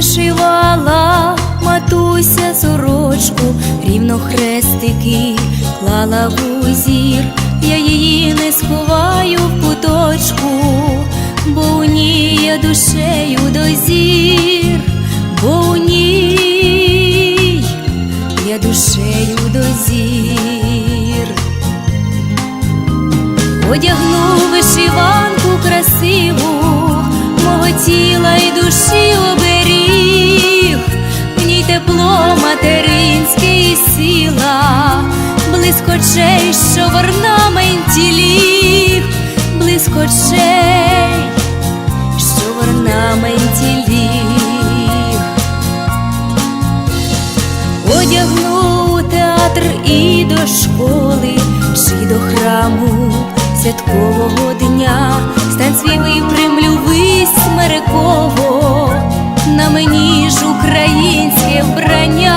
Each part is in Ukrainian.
вишивала матуся сорочку, рівно хрестики клала в узір, я її не сховаю в куточку, бо у ній я душею дозір, бо у ній я душею дозір. Одягну вишиванку красиву, мого тіла і душі оберіг, в ній тепло материнське і сила, блиск очей, що в орнаменті ліг, блиск очей, що в орнаменті ліг. Одягну театр і до школи, чи до храму святкового дня, стань свій випрямлю вись смереково, на мені ж українське вбрання,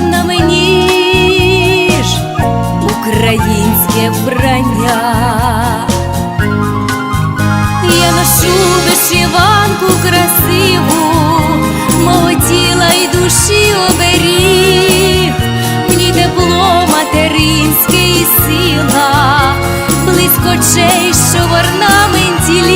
на мені ж українське вбрання. Я ношу вишиванку красиву, мого тіла і душі оберіг, ній тепло материнське і сила, блиск очей, що в орнаменті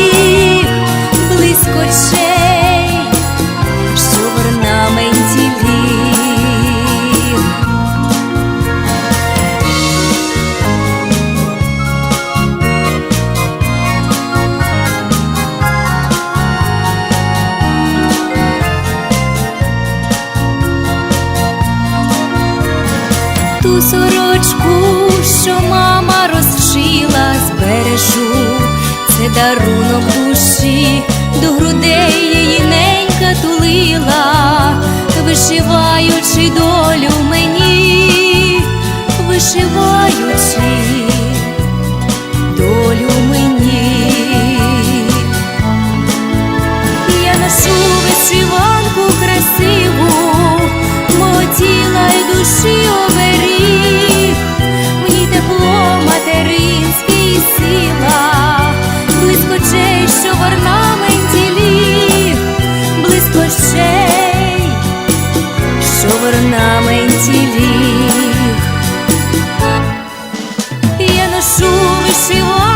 сорочку, що мама розшила, збережу, це дарунок душі, до грудей її ненька тулила, вишиваючи долю мені, очей, що в орнаменті ліг. Я ношу вишиванку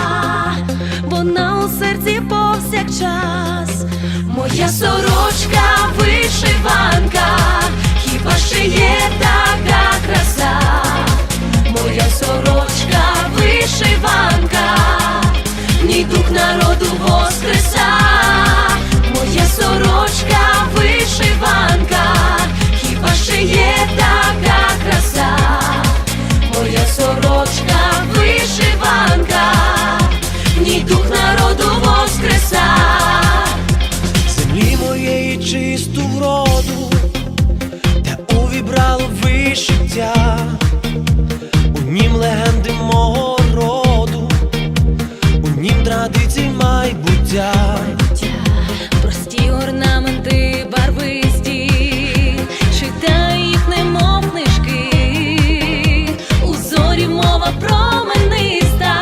час, моя сорочка вишиванка, хіба ще є. життя, у нім легенди мого роду, у нім традицій майбуття, прості орнаменти, барвисті, читай їх, немов книжки, у зорі мова промениста,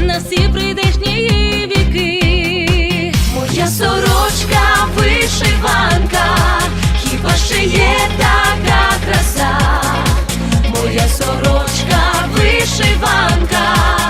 на всі прийдешні віки, моя сорочка, вишиванка, хіба ще є та сорочка, вишиванка.